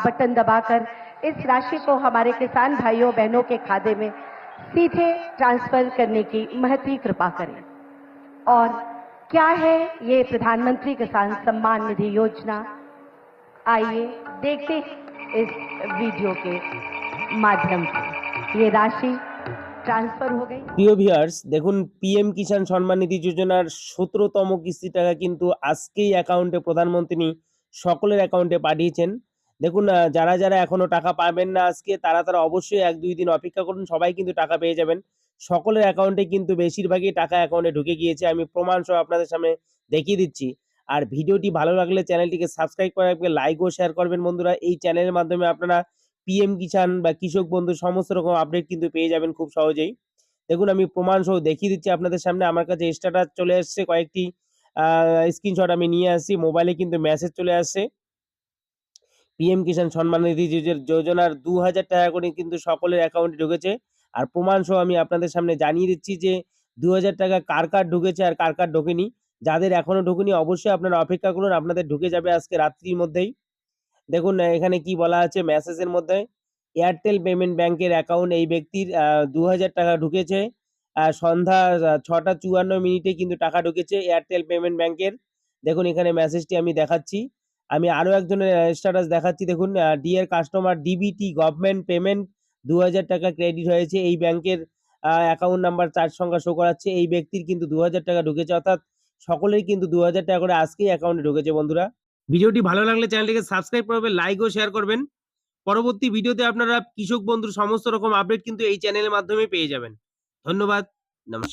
Button दबाकर इस राशि को हमारे किसान भाइयों बहनों के खाते में सीधे ट्रांसफर करने की महती कृपा करें और क्या है ये प्रधानमंत्री किसान सम्मान निधि योजना आइए देखते हैं इस वीडियो के माध्यम से ये राशि ट्रांसफर हो गई প্রিয় ভিউয়ার্স দেখুন পিএম কিষাণ সম্মান নিধি যোজনার সতেরোতম কিস্তি টাকা কিন্তু আজকেই অ্যাকাউন্টে প্রধানমন্ত্রী সকলের অ্যাকাউন্টে পাঠিয়েছেন দেখুন যারা যারা এখনও টাকা পাবেন না আজকে, তারা তারা অবশ্যই এক, দুই দিন অপেক্ষা করুন, সবাই কিন্তু টাকা পেয়ে যাবেন। সকলের অ্যাকাউন্টে কিন্তু বেশিরভাগই টাকা অ্যাকাউন্টে ঢুকে গিয়েছে, আমি প্রমাণ সহ আপনাদের সামনে দেখিয়ে দিচ্ছি। আর ভিডিওটি ভালো লাগলে চ্যানেলটিকে সাবস্ক্রাইব করে রাখবেন লাইক ও শেয়ার করবেন বন্ধুরা। এই চ্যানেলের মাধ্যমে আপনারা পিএম কিষাণ বা কৃষক বন্ধু সমস্ত রকম আপডেট কিন্তু পেয়ে যাবেন খুব সহজেই। দেখুন, আমি প্রমাণ সহ দেখিয়ে দিচ্ছি আপনাদের সামনে, আমার কাছে স্ট্যাটাস চলে আসছে কয়েকটি স্ক্রিনশট আমি নিয়ে আসছি মোবাইলে কিন্তু মেসেজ চলে আসছে। পিএম কিষাণ সম্মান নিধি যোজনার দু হাজার টাকা করে কিন্তু সকলের অ্যাকাউন্টে ঢুকেছে। আর প্রমাণ সহ আমি আপনাদের সামনে জানিয়ে দিচ্ছি যে, দু হাজার টাকা কার কার ঢুকেছে আর কার কার ঢোকেনি। যাদের এখনও ঢুকেনি, অবশ্যই আপনারা অপেক্ষা করুন, আপনাদের ঢুকে যাবে আজকে রাত্রির মধ্যেই। দেখুন এখানে কি বলা আছে মেসেজের মধ্যে এয়ারটেল পেমেন্ট ব্যাংকের অ্যাকাউন্ট এই ব্যক্তির দু হাজার টাকা ঢুকেছে। সন্ধ্যা ছটা চুয়ান্ন মিনিটে কিন্তু টাকা ঢুকেছে এয়ারটেল পেমেন্ট ব্যাংকের দেখুন, এখানে মেসেজটি আমি দেখাচ্ছি। আমি আরও একজনের স্ট্যাটাস দেখাচ্ছি। দেখুন dear customer DBT government payment দু হাজার টাকা ক্রেডিট হয়েছে। এই ব্যাংকের অ্যাকাউন্ট নাম্বার চার সংখ্যা শো করাচ্ছে। এই ব্যক্তির কিন্তু দু হাজার টাকা ঢুকেছে। অর্থাৎ সকলেই কিন্তু দু হাজার টাকা করে আজকেই অ্যাকাউন্টে ঢুকেছে, বন্ধুরা। ভিডিওটি ভালো লাগলে চ্যানেলটিকে সাবস্ক্রাইব করবেন লাইক ও শেয়ার করবেন। পরবর্তী ভিডিওতে আপনারা কৃষক বন্ধুর সমস্ত রকম আপডেট কিন্তু এই চ্যানেলের মাধ্যমে পেয়ে যাবেন। ধন্যবাদ, নমস্কার।